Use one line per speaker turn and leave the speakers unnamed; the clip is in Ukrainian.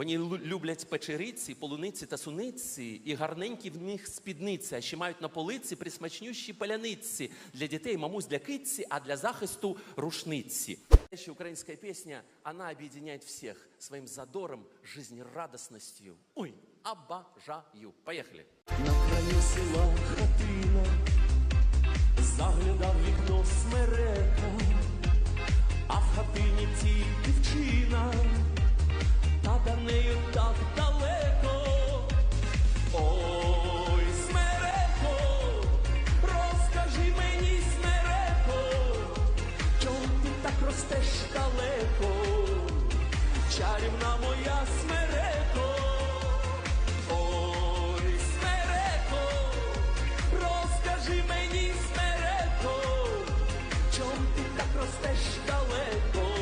Вони люблять печериці, полуниці та суниці, і гарненькі в них спідниці, а ще мають на полиці присмачнющі паляниці для дітей, мамусь для китці, а для захисту рушниці. Ще українська пісня, вона об'єднає всіх своїм задором, жизнерадостностью. Ой, обожаю. Поїхали.
На краю села хатина, заглядав чарівна моя смереко, ой, смереко, розкажи мені, смереко, чом ти так ростеш далеко.